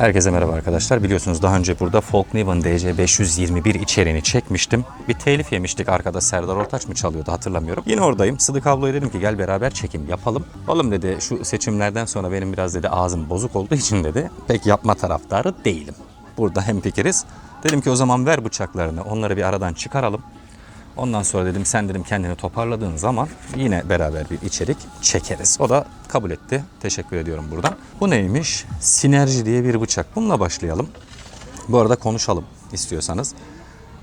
Herkese merhaba arkadaşlar. Biliyorsunuz daha önce burada Folkniven DC 521 içeriğini çekmiştim. Bir telif yemiştik arkada Serdar Ortaç mı çalıyordu hatırlamıyorum. Yine oradayım. Sıdık abloya dedim ki gel beraber çekim yapalım. Oğlum dedi şu seçimlerden sonra benim biraz dedi ağzım bozuk olduğu için dedi pek yapma taraftarı değilim. Burada hemfikiriz. Dedim ki o zaman ver bıçaklarını onları bir aradan çıkaralım. Ondan sonra dedim sen dedim kendini toparladığın zaman yine beraber bir içerik çekeriz. O da kabul etti. Teşekkür ediyorum buradan. Bu neymiş? Sinerji diye bir bıçak. Bununla başlayalım. Bu arada konuşalım istiyorsanız.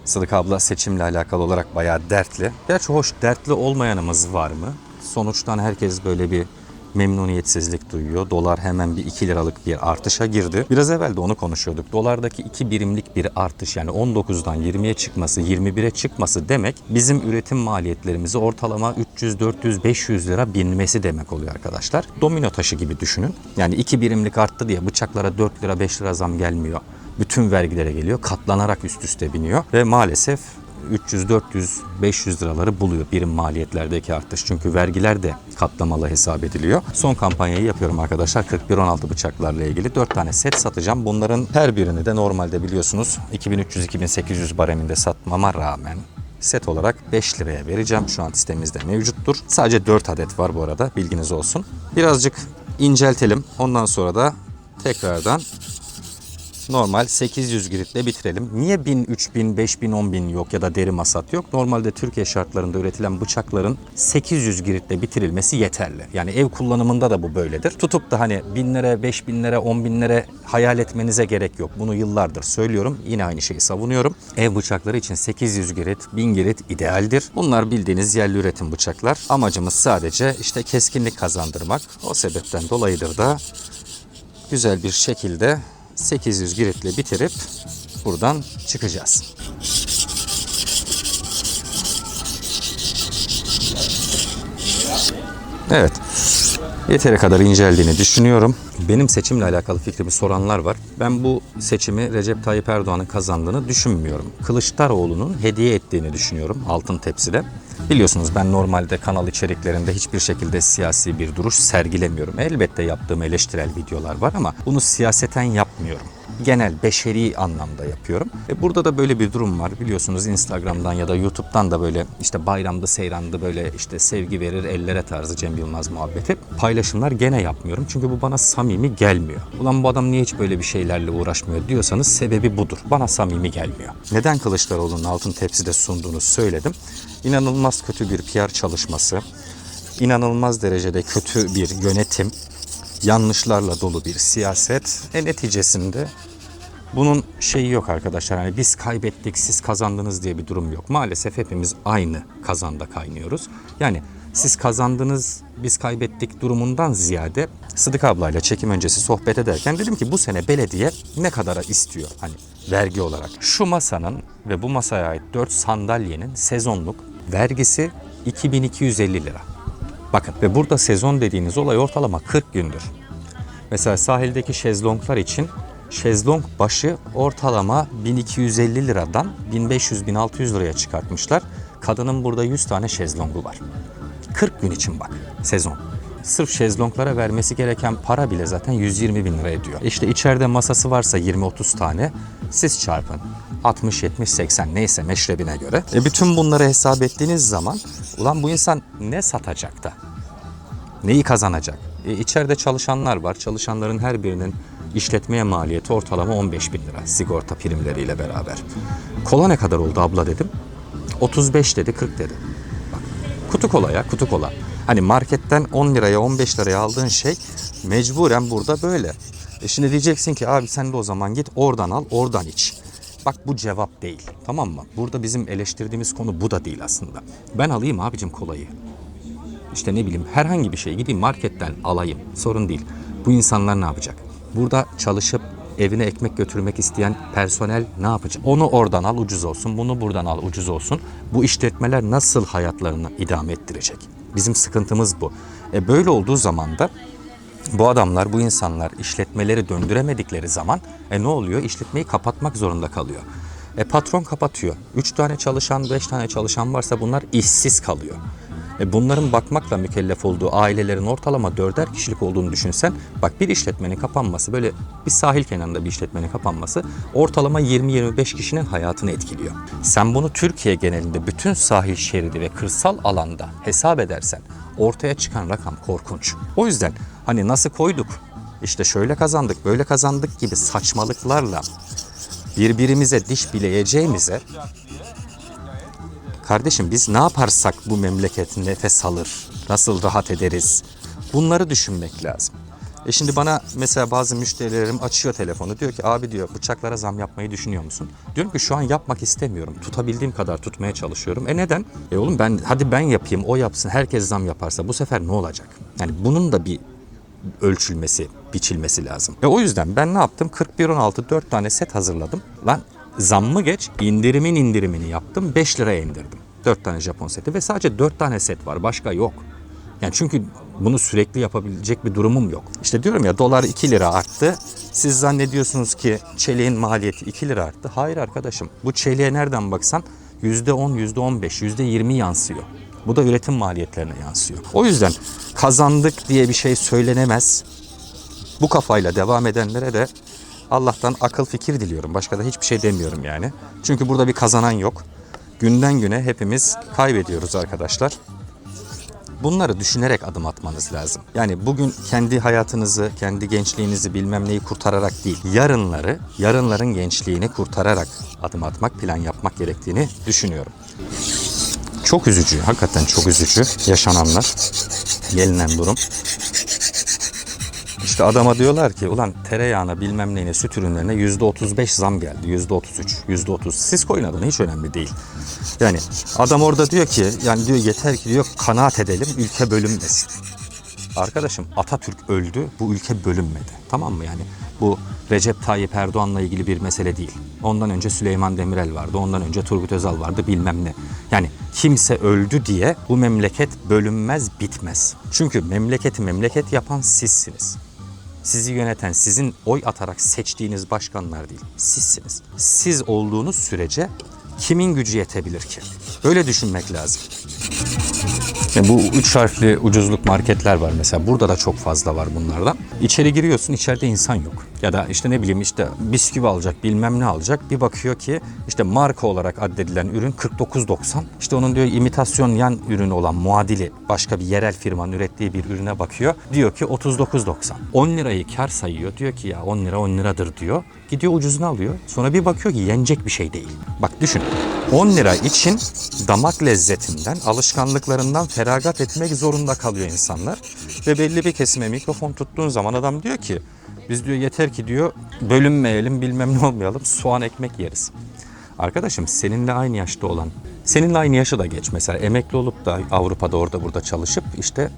Sıdık abla seçimle alakalı olarak bayağı dertli. Gerçi hoş dertli olmayanımız var mı? Sonuçtan herkes böyle bir memnuniyetsizlik duyuyor. Dolar hemen bir 2 liralık bir artışa girdi. Biraz evvel de onu konuşuyorduk. Dolardaki 2 birimlik bir artış yani 19'dan 20'ye çıkması, 21'e çıkması demek bizim üretim maliyetlerimizi ortalama 300, 400, 500 lira binmesi demek oluyor arkadaşlar. Domino taşı gibi düşünün. Yani 2 birimlik arttı diye bıçaklara 4 lira 5 lira zam gelmiyor. Bütün vergilere geliyor. Katlanarak üst üste biniyor ve maalesef 300, 400, 500 liraları buluyor birim maliyetlerdeki artış. Çünkü vergiler de katlamalı hesap ediliyor. Son kampanyayı yapıyorum arkadaşlar. 41-16 bıçaklarla ilgili 4 tane set satacağım. Bunların her birini de normalde biliyorsunuz 2300-2800 bareminde satmama rağmen set olarak 5 liraya vereceğim. Şu an sitemizde mevcuttur. Sadece 4 adet var bu arada bilginiz olsun. Birazcık inceltelim. Ondan sonra da tekrardan normal 800 giritle bitirelim. Niye 1000, 3000, 5000, 10000 yok ya da deri masat yok? Normalde Türkiye şartlarında üretilen bıçakların 800 giritle bitirilmesi yeterli. Yani ev kullanımında da bu böyledir. Tutup da hani 1000 lira, 5000 lira, 10 bin lira hayal etmenize gerek yok. Bunu yıllardır söylüyorum. Yine aynı şeyi savunuyorum. Ev bıçakları için 800 girit, 1000 girit idealdir. Bunlar bildiğiniz yerli üretim bıçaklar. Amacımız sadece işte keskinlik kazandırmak. O sebepten dolayıdır da güzel bir şekilde 800 giritle bitirip buradan çıkacağız. Evet. Yeteri kadar inceldiğini düşünüyorum. Benim seçimle alakalı fikrimi soranlar var. Ben bu seçimi Recep Tayyip Erdoğan'ın kazandığını düşünmüyorum. Kılıçdaroğlu'nun hediye ettiğini düşünüyorum altın tepside. Biliyorsunuz ben normalde kanal içeriklerinde hiçbir şekilde siyasi bir duruş sergilemiyorum. Elbette yaptığım eleştirel videolar var ama bunu siyaseten yapmıyorum genel beşeri anlamda yapıyorum. E burada da böyle bir durum var. Biliyorsunuz Instagram'dan ya da YouTube'dan da böyle işte bayramda seyrandı böyle işte sevgi verir ellere tarzı Cem Yılmaz muhabbeti. Paylaşımlar gene yapmıyorum. Çünkü bu bana samimi gelmiyor. Ulan bu adam niye hiç böyle bir şeylerle uğraşmıyor diyorsanız sebebi budur. Bana samimi gelmiyor. Neden Kılıçdaroğlu'nun altın tepside sunduğunu söyledim. İnanılmaz kötü bir PR çalışması. inanılmaz derecede kötü bir yönetim yanlışlarla dolu bir siyaset. E neticesinde bunun şeyi yok arkadaşlar. Hani biz kaybettik, siz kazandınız diye bir durum yok. Maalesef hepimiz aynı kazanda kaynıyoruz. Yani siz kazandınız, biz kaybettik durumundan ziyade Sıdık ablayla çekim öncesi sohbet ederken dedim ki bu sene belediye ne kadara istiyor hani vergi olarak. Şu masanın ve bu masaya ait 4 sandalyenin sezonluk vergisi 2250 lira. Bakın ve burada sezon dediğiniz olay ortalama 40 gündür. Mesela sahildeki şezlonglar için şezlong başı ortalama 1250 liradan 1500-1600 liraya çıkartmışlar. Kadının burada 100 tane şezlongu var. 40 gün için bak sezon. Sırf şezlonglara vermesi gereken para bile zaten 120 bin lira ediyor. İşte içeride masası varsa 20-30 tane siz çarpın. 60, 70, 80 neyse meşrebine göre. E bütün bunları hesap ettiğiniz zaman ulan bu insan ne satacak da? Neyi kazanacak? E içeride çalışanlar var. Çalışanların her birinin işletmeye maliyeti ortalama 15 bin lira sigorta primleriyle beraber. Kola ne kadar oldu abla dedim. 35 dedi 40 dedi. Bak, kutu kola ya kutu kola. Hani marketten 10 liraya 15 liraya aldığın şey mecburen burada böyle. E şimdi diyeceksin ki abi sen de o zaman git oradan al oradan iç. Bak bu cevap değil tamam mı? Burada bizim eleştirdiğimiz konu bu da değil aslında. Ben alayım abicim kolayı. İşte ne bileyim herhangi bir şey gideyim marketten alayım sorun değil. Bu insanlar ne yapacak? Burada çalışıp evine ekmek götürmek isteyen personel ne yapacak? Onu oradan al ucuz olsun, bunu buradan al ucuz olsun. Bu işletmeler nasıl hayatlarını idame ettirecek? Bizim sıkıntımız bu. E böyle olduğu zaman da bu adamlar, bu insanlar işletmeleri döndüremedikleri zaman e ne oluyor? İşletmeyi kapatmak zorunda kalıyor. E patron kapatıyor. 3 tane çalışan, 5 tane çalışan varsa bunlar işsiz kalıyor. E bunların bakmakla mükellef olduğu ailelerin ortalama dörder kişilik olduğunu düşünsen bak bir işletmenin kapanması böyle bir sahil kenarında bir işletmenin kapanması ortalama 20-25 kişinin hayatını etkiliyor. Sen bunu Türkiye genelinde bütün sahil şeridi ve kırsal alanda hesap edersen ortaya çıkan rakam korkunç. O yüzden hani nasıl koyduk işte şöyle kazandık böyle kazandık gibi saçmalıklarla birbirimize diş bileyeceğimize kardeşim biz ne yaparsak bu memleket nefes alır, nasıl rahat ederiz bunları düşünmek lazım. E şimdi bana mesela bazı müşterilerim açıyor telefonu diyor ki abi diyor bıçaklara zam yapmayı düşünüyor musun? Diyorum ki şu an yapmak istemiyorum. Tutabildiğim kadar tutmaya çalışıyorum. E neden? E oğlum ben hadi ben yapayım o yapsın herkes zam yaparsa bu sefer ne olacak? Yani bunun da bir ölçülmesi, biçilmesi lazım. E o yüzden ben ne yaptım? 41.16 4 tane set hazırladım. Lan zammı geç, indirimin indirimini yaptım. 5 liraya indirdim. 4 tane Japon seti ve sadece 4 tane set var. Başka yok. Yani çünkü bunu sürekli yapabilecek bir durumum yok. İşte diyorum ya dolar 2 lira arttı. Siz zannediyorsunuz ki çeliğin maliyeti 2 lira arttı. Hayır arkadaşım. Bu çeliğe nereden baksan %10, %15, %20 yansıyor. Bu da üretim maliyetlerine yansıyor. O yüzden kazandık diye bir şey söylenemez. Bu kafayla devam edenlere de Allah'tan akıl fikir diliyorum. Başka da hiçbir şey demiyorum yani. Çünkü burada bir kazanan yok. Günden güne hepimiz kaybediyoruz arkadaşlar. Bunları düşünerek adım atmanız lazım. Yani bugün kendi hayatınızı, kendi gençliğinizi bilmem neyi kurtararak değil, yarınları, yarınların gençliğini kurtararak adım atmak, plan yapmak gerektiğini düşünüyorum. Çok üzücü, hakikaten çok üzücü yaşananlar, gelinen durum. İşte adama diyorlar ki ulan tereyağına bilmem neyine süt ürünlerine yüzde 35 zam geldi. Yüzde 33, yüzde 30. Siz koyun adını hiç önemli değil. Yani adam orada diyor ki yani diyor yeter ki diyor kanaat edelim ülke bölünmesin. Arkadaşım Atatürk öldü bu ülke bölünmedi. Tamam mı yani? Bu Recep Tayyip Erdoğan'la ilgili bir mesele değil. Ondan önce Süleyman Demirel vardı. Ondan önce Turgut Özal vardı bilmem ne. Yani kimse öldü diye bu memleket bölünmez bitmez. Çünkü memleketi memleket yapan sizsiniz. Sizi yöneten, sizin oy atarak seçtiğiniz başkanlar değil, sizsiniz. Siz olduğunuz sürece kimin gücü yetebilir ki? Böyle düşünmek lazım. Yani bu üç harfli ucuzluk marketler var mesela. Burada da çok fazla var bunlardan. İçeri giriyorsun, içeride insan yok. Ya da işte ne bileyim işte bisküvi alacak, bilmem ne alacak. Bir bakıyor ki işte marka olarak addedilen ürün 49.90. İşte onun diyor imitasyon yan ürünü olan muadili başka bir yerel firmanın ürettiği bir ürüne bakıyor. Diyor ki 39.90. 10 lirayı kar sayıyor. Diyor ki ya 10 lira 10 liradır diyor. Gidiyor ucuzunu alıyor. Sonra bir bakıyor ki yenecek bir şey değil. Bak düşün. 10 lira için damak lezzetinden, alışkanlıklarından feragat etmek zorunda kalıyor insanlar. Ve belli bir kesime mikrofon tuttuğun zaman adam diyor ki biz diyor yeter ki diyor bölünmeyelim bilmem ne olmayalım soğan ekmek yeriz. Arkadaşım seninle aynı yaşta olan, seninle aynı yaşı da geç mesela emekli olup da Avrupa'da orada burada çalışıp işte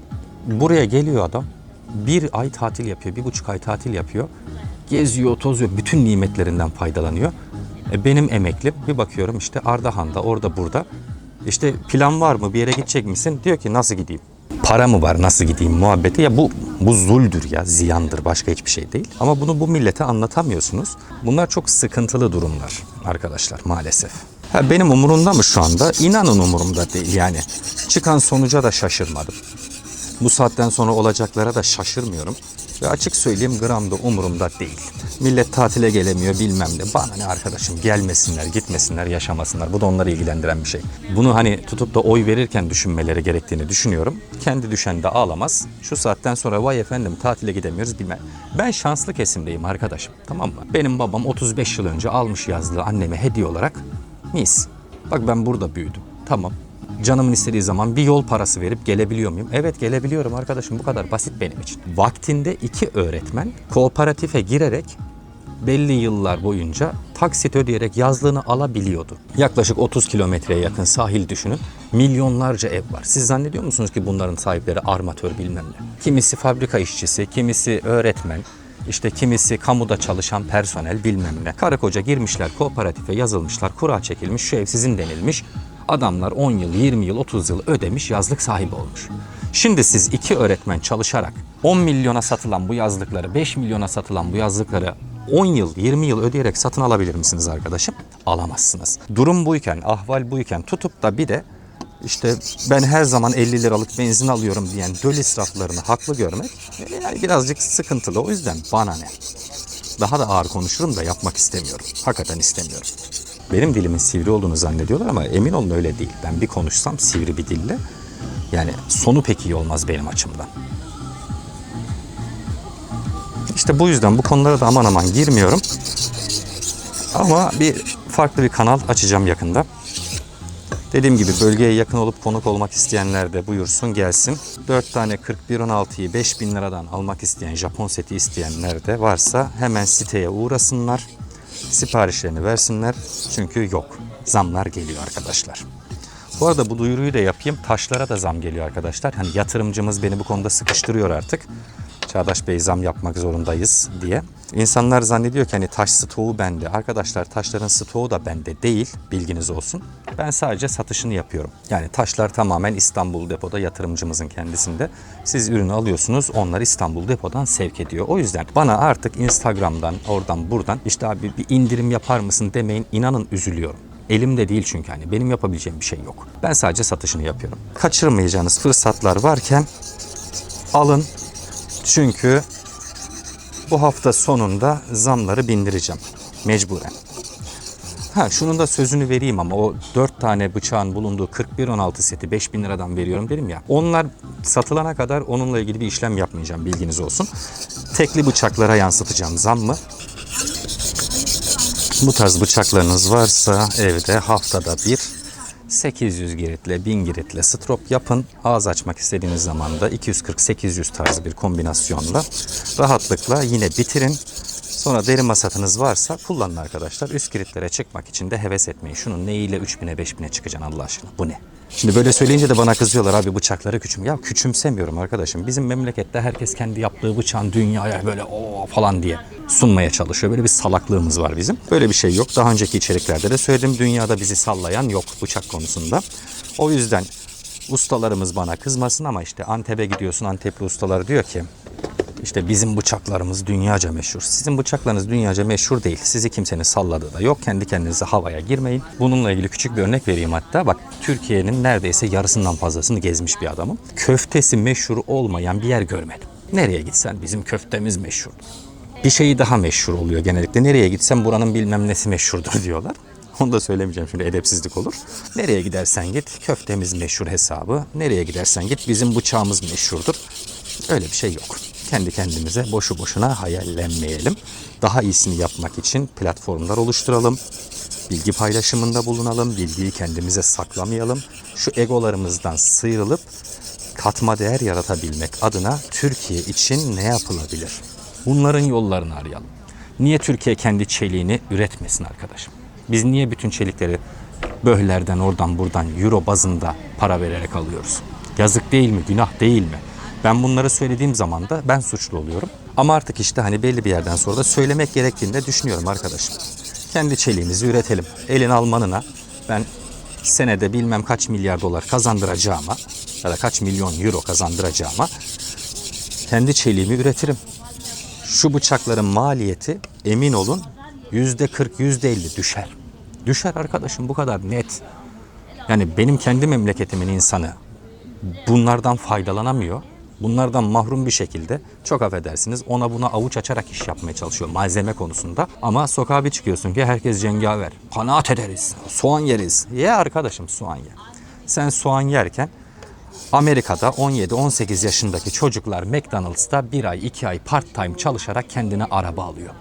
buraya geliyor adam bir ay tatil yapıyor, bir buçuk ay tatil yapıyor. Geziyor, tozuyor, bütün nimetlerinden faydalanıyor. E, benim emeklim bir bakıyorum işte Ardahan'da, orada burada. İşte plan var mı, bir yere gidecek misin? Diyor ki nasıl gideyim? Para mı var, nasıl gideyim muhabbeti? Ya bu, bu zuldür ya, ziyandır, başka hiçbir şey değil. Ama bunu bu millete anlatamıyorsunuz. Bunlar çok sıkıntılı durumlar arkadaşlar maalesef. Ha, benim umurumda mı şu anda? İnanın umurumda değil yani. Çıkan sonuca da şaşırmadım. Bu saatten sonra olacaklara da şaşırmıyorum. Ve açık söyleyeyim gram da umurumda değil. Millet tatile gelemiyor bilmem ne. Bana ne arkadaşım gelmesinler, gitmesinler, yaşamasınlar. Bu da onları ilgilendiren bir şey. Bunu hani tutup da oy verirken düşünmeleri gerektiğini düşünüyorum. Kendi düşen de ağlamaz. Şu saatten sonra vay efendim tatile gidemiyoruz bilmem. Ben şanslı kesimdeyim arkadaşım. Tamam mı? Benim babam 35 yıl önce almış yazdığı anneme hediye olarak mis. Bak ben burada büyüdüm. Tamam. Canımın istediği zaman bir yol parası verip gelebiliyor muyum? Evet gelebiliyorum arkadaşım bu kadar basit benim için. Vaktinde iki öğretmen kooperatife girerek belli yıllar boyunca taksit ödeyerek yazlığını alabiliyordu. Yaklaşık 30 kilometreye yakın sahil düşünün. Milyonlarca ev var. Siz zannediyor musunuz ki bunların sahipleri armatör bilmem ne? Kimisi fabrika işçisi, kimisi öğretmen, işte kimisi kamuda çalışan personel bilmem ne. Karı koca girmişler kooperatife yazılmışlar, kura çekilmiş, şu ev sizin denilmiş. Adamlar 10 yıl, 20 yıl, 30 yıl ödemiş, yazlık sahibi olmuş. Şimdi siz iki öğretmen çalışarak 10 milyona satılan bu yazlıkları, 5 milyona satılan bu yazlıkları 10 yıl, 20 yıl ödeyerek satın alabilir misiniz arkadaşım? Alamazsınız. Durum buyken, ahval buyken tutup da bir de işte ben her zaman 50 liralık benzin alıyorum diyen döl israflarını haklı görmek yani birazcık sıkıntılı. O yüzden bana ne? Daha da ağır konuşurum da yapmak istemiyorum. Hakikaten istemiyorum. Benim dilimin sivri olduğunu zannediyorlar ama emin olun öyle değil. Ben bir konuşsam sivri bir dille yani sonu pek iyi olmaz benim açımdan. İşte bu yüzden bu konulara da aman aman girmiyorum. Ama bir farklı bir kanal açacağım yakında. Dediğim gibi bölgeye yakın olup konuk olmak isteyenler de buyursun gelsin. 4 tane 4116'yı 5000 liradan almak isteyen, Japon seti isteyenler de varsa hemen siteye uğrasınlar. Siparişlerini versinler. Çünkü yok. Zamlar geliyor arkadaşlar. Bu arada bu duyuruyu da yapayım. Taşlara da zam geliyor arkadaşlar. Hani yatırımcımız beni bu konuda sıkıştırıyor artık. Çağdaş Bey zam yapmak zorundayız diye. İnsanlar zannediyor ki hani taş stoğu bende. Arkadaşlar taşların stoğu da bende değil. Bilginiz olsun. Ben sadece satışını yapıyorum. Yani taşlar tamamen İstanbul depoda yatırımcımızın kendisinde. Siz ürünü alıyorsunuz. Onlar İstanbul depodan sevk ediyor. O yüzden bana artık Instagram'dan oradan buradan işte abi bir indirim yapar mısın demeyin. İnanın üzülüyorum. Elimde değil çünkü hani benim yapabileceğim bir şey yok. Ben sadece satışını yapıyorum. Kaçırmayacağınız fırsatlar varken alın. Çünkü bu hafta sonunda zamları bindireceğim. Mecburen. Ha şunun da sözünü vereyim ama o 4 tane bıçağın bulunduğu 41-16 seti 5000 liradan veriyorum dedim ya. Onlar satılana kadar onunla ilgili bir işlem yapmayacağım bilginiz olsun. Tekli bıçaklara yansıtacağım zammı. Bu tarz bıçaklarınız varsa evde haftada bir 800 giritle 1000 giritle strop yapın. Ağız açmak istediğiniz zaman da 240-800 tarzı bir kombinasyonla rahatlıkla yine bitirin. Sonra deri masatınız varsa kullanın arkadaşlar. Üst kiritlere çıkmak için de heves etmeyin. Şunun neyiyle 3000'e 5000'e çıkacaksın Allah aşkına. Bu ne? Şimdi böyle söyleyince de bana kızıyorlar abi bıçakları küçüm. Ya küçümsemiyorum arkadaşım. Bizim memlekette herkes kendi yaptığı bıçağın dünyaya böyle o falan diye sunmaya çalışıyor. Böyle bir salaklığımız var bizim. Böyle bir şey yok. Daha önceki içeriklerde de söyledim. Dünyada bizi sallayan yok bıçak konusunda. O yüzden ustalarımız bana kızmasın ama işte Antep'e gidiyorsun. Antepli ustalar diyor ki işte bizim bıçaklarımız dünyaca meşhur. Sizin bıçaklarınız dünyaca meşhur değil. Sizi kimsenin salladığı da yok. Kendi kendinize havaya girmeyin. Bununla ilgili küçük bir örnek vereyim hatta. Bak Türkiye'nin neredeyse yarısından fazlasını gezmiş bir adamım. Köftesi meşhur olmayan bir yer görmedim. Nereye gitsen bizim köftemiz meşhur. Bir şeyi daha meşhur oluyor genellikle. Nereye gitsem buranın bilmem nesi meşhurdur diyorlar. Onu da söylemeyeceğim şimdi edepsizlik olur. Nereye gidersen git köftemiz meşhur hesabı. Nereye gidersen git bizim bıçağımız meşhurdur. Öyle bir şey yok. Kendi kendimize boşu boşuna hayallenmeyelim. Daha iyisini yapmak için platformlar oluşturalım. Bilgi paylaşımında bulunalım. Bilgiyi kendimize saklamayalım. Şu egolarımızdan sıyrılıp katma değer yaratabilmek adına Türkiye için ne yapılabilir? Bunların yollarını arayalım. Niye Türkiye kendi çeliğini üretmesin arkadaşım? Biz niye bütün çelikleri böhlerden oradan buradan euro bazında para vererek alıyoruz? Yazık değil mi? Günah değil mi? Ben bunları söylediğim zaman da ben suçlu oluyorum. Ama artık işte hani belli bir yerden sonra da söylemek gerektiğini de düşünüyorum arkadaşım. Kendi çeliğimizi üretelim. Elin Almanına ben senede bilmem kaç milyar dolar kazandıracağıma ya da kaç milyon euro kazandıracağıma kendi çeliğimi üretirim. Şu bıçakların maliyeti emin olun yüzde 40 yüzde 50 düşer. Düşer arkadaşım bu kadar net. Yani benim kendi memleketimin insanı bunlardan faydalanamıyor. Bunlardan mahrum bir şekilde çok affedersiniz ona buna avuç açarak iş yapmaya çalışıyor malzeme konusunda. Ama sokağa bir çıkıyorsun ki herkes cengaver. Kanaat ederiz. Soğan yeriz. Ye arkadaşım soğan ye. Sen soğan yerken Amerika'da 17-18 yaşındaki çocuklar McDonald's'ta bir ay iki ay part time çalışarak kendine araba alıyor.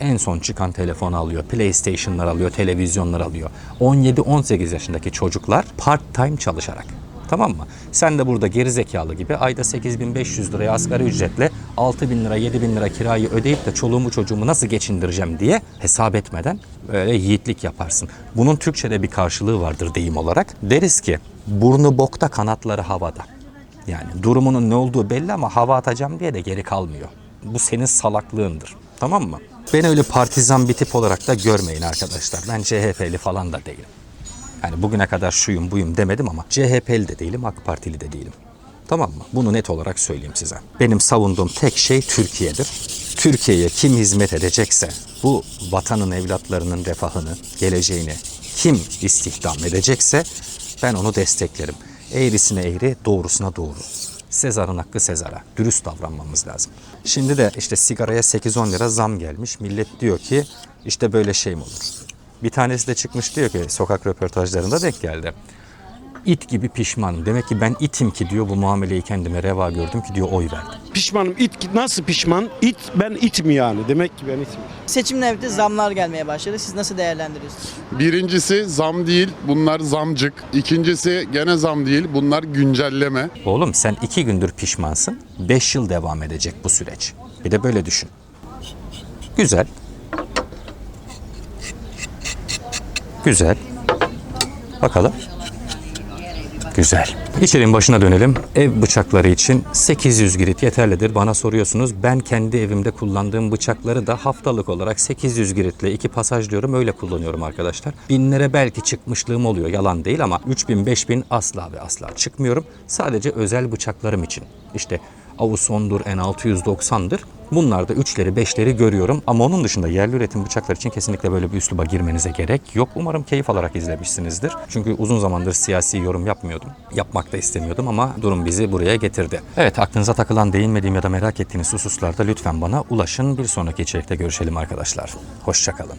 En son çıkan telefon alıyor, PlayStation'lar alıyor, televizyonlar alıyor. 17-18 yaşındaki çocuklar part time çalışarak. Tamam mı? Sen de burada geri zekalı gibi ayda 8500 liraya asgari ücretle 6000 lira 7000 lira kirayı ödeyip de çoluğumu çocuğumu nasıl geçindireceğim diye hesap etmeden böyle yiğitlik yaparsın. Bunun Türkçe'de bir karşılığı vardır deyim olarak. Deriz ki burnu bokta kanatları havada. Yani durumunun ne olduğu belli ama hava atacağım diye de geri kalmıyor. Bu senin salaklığındır. Tamam mı? Beni öyle partizan bir tip olarak da görmeyin arkadaşlar. Ben CHP'li falan da değilim. Yani bugüne kadar şuyum buyum demedim ama CHP'li de değilim, AK Partili de değilim. Tamam mı? Bunu net olarak söyleyeyim size. Benim savunduğum tek şey Türkiye'dir. Türkiye'ye kim hizmet edecekse, bu vatanın evlatlarının refahını, geleceğini kim istihdam edecekse Ben onu desteklerim. Eğrisine eğri, doğrusuna doğru. Sezar'ın hakkı Sezar'a. Dürüst davranmamız lazım. Şimdi de işte sigaraya 8-10 lira zam gelmiş. Millet diyor ki işte böyle şey mi olur? Bir tanesi de çıkmış diyor ki sokak röportajlarında denk geldi. İt gibi pişmanım. Demek ki ben itim ki diyor bu muameleyi kendime reva gördüm ki diyor oy verdim. Pişmanım. İt nasıl pişman? İt ben itim yani. Demek ki ben itim. Seçimle birlikte zamlar gelmeye başladı. Siz nasıl değerlendiriyorsunuz? Birincisi zam değil, bunlar zamcık. İkincisi gene zam değil, bunlar güncelleme. Oğlum sen iki gündür pişmansın. Beş yıl devam edecek bu süreç. Bir de böyle düşün. Güzel. Güzel. Bakalım. Güzel. İçerinin başına dönelim. Ev bıçakları için 800 girit yeterlidir. Bana soruyorsunuz. Ben kendi evimde kullandığım bıçakları da haftalık olarak 800 giritle iki pasajlıyorum. Öyle kullanıyorum arkadaşlar. Binlere belki çıkmışlığım oluyor. Yalan değil ama 3000 5000 asla ve asla çıkmıyorum. Sadece özel bıçaklarım için. İşte Avuson'dur, N690'dır. Bunlarda 3'leri 5'leri görüyorum ama onun dışında yerli üretim bıçaklar için kesinlikle böyle bir üsluba girmenize gerek yok. Umarım keyif alarak izlemişsinizdir. Çünkü uzun zamandır siyasi yorum yapmıyordum. Yapmak da istemiyordum ama durum bizi buraya getirdi. Evet aklınıza takılan değinmediğim ya da merak ettiğiniz hususlarda lütfen bana ulaşın. Bir sonraki içerikte görüşelim arkadaşlar. Hoşçakalın.